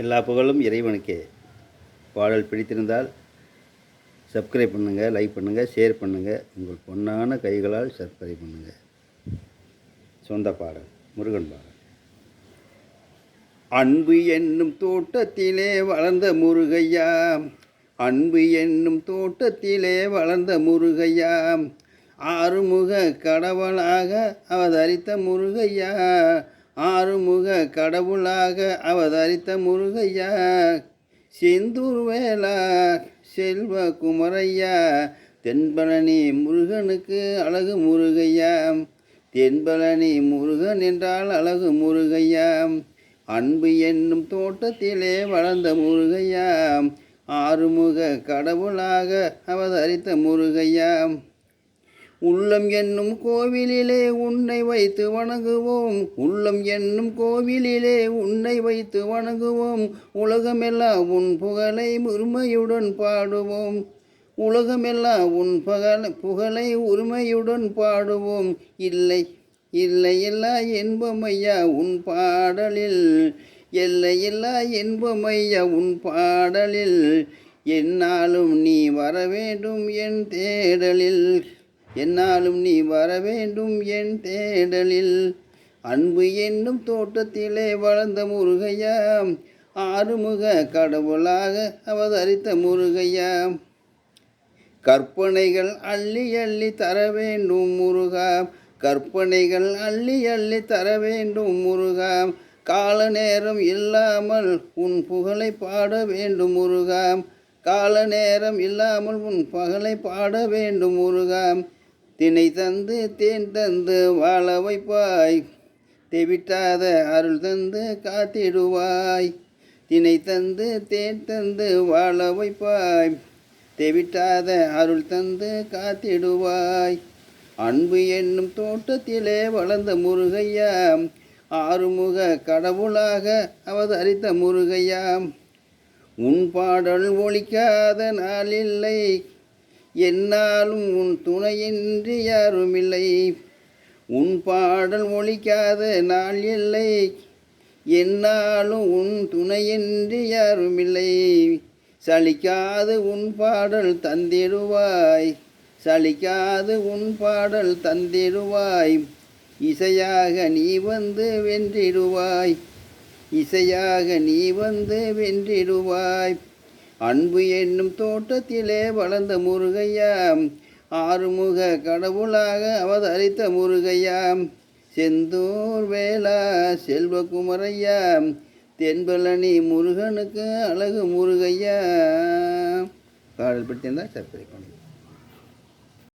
எல்லா புகழும் இறைவனுக்கே. பாடல் பிடித்திருந்தால் சப்ஸ்கிரைப் பண்ணுங்கள் லைக் பண்ணுங்கள் ஷேர் பண்ணுங்கள் உங்கள் பொன்னான கைகளால் சப்ஸ்கிரைப் பண்ணுங்கள் சொந்த பாடல் முருகன் பாடல். அன்பு என்னும் தோட்டத்திலே வளர்ந்த முருகையா அன்பு என்னும் தோட்டத்திலே வளர்ந்த முருகையா ஆறுமுக கடவுளாக அவதரித்த முருகையா ஆறுமுக கடவுளாக அவதரித்த முருகையா செந்தூர் வேலா செல்வ குமரையா தென்பழனி முருகனுக்கு அழகு முருகையா தென்பழனி முருகன் என்றால் அழகு முருகையா அன்பு என்னும் தோட்டத்திலே வளர்ந்த முருகையா ஆறுமுக கடவுளாக அவதரித்த முருகையா உள்ளம் என்னும் கோவிலிலே உன்னை வைத்து வணங்குவோம். உள்ளம் என்னும் கோவிலிலே உன்னை வைத்து வணங்குவோம். உலகமெல்லாம் உன் புகழை உரிமையுடன் பாடுவோம். உலகமெல்லாம் உன் பகல புகழை உரிமையுடன் பாடுவோம். இல்லை இல்லை எல்லா இன்பமையா உன் பாடலில். எல்லையில்லா இன்பமையா உன் பாடலில். என்னாலும் நீ வர வேண்டும் என் தேடலில். என்னாலும் நீ வர வேண்டும் என் தேடலில். அன்பு என்னும் தோட்டத்திலே வளர்ந்த முருகையா ஆறுமுக கடவுளாக அவதரித்த முருகையா. கற்பனைகள் அள்ளி அள்ளி தர வேண்டும் முருகா கற்பனைகள் அள்ளி அள்ளி தர வேண்டும் முருகா. கால நேரம் இல்லாமல் உன் புகழை பாட வேண்டும் முருகா. கால நேரம் இல்லாமல் உன் பகலை பாட வேண்டும் முருகா. தினை தந்து தேன் தந்து வாழ வைப்பாய். தெவிட்டாத அருள் தந்து காத்திடுவாய். தினை தந்து தேன் தந்து வாழ வைப்பாய். தெவிட்டாத அருள் தந்து காத்திடுவாய். அன்பு என்னும் தோட்டத்திலே வளர்ந்த முருகையா ஆறுமுக கடவுளாக அவதரித்த முருகையாம். உன் பாடல் ஒழிக்காத நாளில்லை என்னாலும் உன் துணையின்றி யாருமில்லை. உன் பாடல் ஒழிக்காத நாள் இல்லை. என்னாலும் உன் துணையின்றி யாருமில்லை. சலிக்காது உன் பாடல் தந்திடுவாய். சலிக்காது உன் பாடல் தந்திடுவாய். இசையாக நீ வந்து வென்றிடுவாய். இசையாக நீ வந்து வென்றிடுவாய். அன்பு என்னும் தோட்டத்திலே வளர்ந்த முருகையா ஆறுமுக கடவுளாக அவதரித்த முருகையா செந்தூர் வேளா செல்வகுமரையா தென்பழனி முருகனுக்கு அழகு முருகையா. பாடல் பிடித்திருந்தால் சப்ஸ்கிரைப் பண்ணுங்கள்